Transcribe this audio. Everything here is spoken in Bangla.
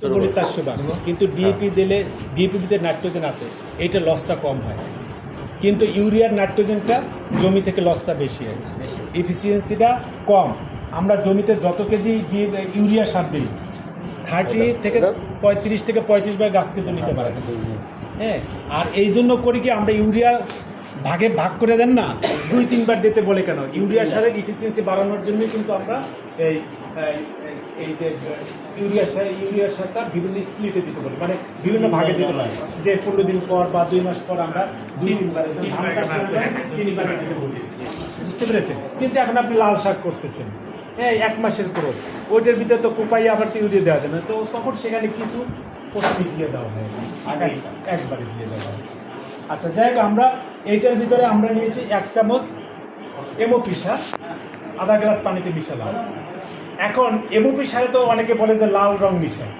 চারশো বার। কিন্তু ডিএপি দিলে ডিএপিতে নাইট্রোজেন আছে এইটা লসটা কম হয়। কিন্তু ইউরিয়ার নাইট্রোজেনটা জমি থেকে লসটা বেশি হয়। এফিসিয়েন্সিটা কম। আমরা জমিতে যত কেজি ইউরিয়া সার দিই থার্টি থেকে পঁয়ত্রিশ থেকে পঁয়ত্রিশ বার গাছ কিন্তু নিতে পারে। হ্যাঁ আর এই জন্য করি কি আমরা ইউরিয়া ভাগে ভাগ করে দেন না দুই তিনবার দিতে বলে কেন? ইউরিয়া সারের ইফিসিয়েন্সি বাড়ানোর জন্য কিন্তু আমরা এই এই- যে ইউরিয়া সার ইউরিয়া সারটা বিভিন্ন দিতে মানে বিভিন্ন ভাগে দিতে যে পনেরো দিন পর বা দুই মাস পর আমরা দুই তিনবার বুঝতে পেরেছেন কিন্তু এখন আপনি লাল শাক করতেছেন হ্যাঁ এক মাসের পর ওইটার ভিতরে তো কোপাই আবার ইউরিয়া দেওয়া যায় না তো তখন সেখানে কিছু দিয়ে দেওয়া হয় একবারে দিয়ে দেওয়া হয় আচ্ছা যাই হোক আমরা এইটার ভিতরে আমরা নিয়েছি এক চামচ এমো সার আধা গ্লাস পানিতে মিশালাম এখন এমওপি সারে তো অনেকে বলে যে লাল রং মিশায়।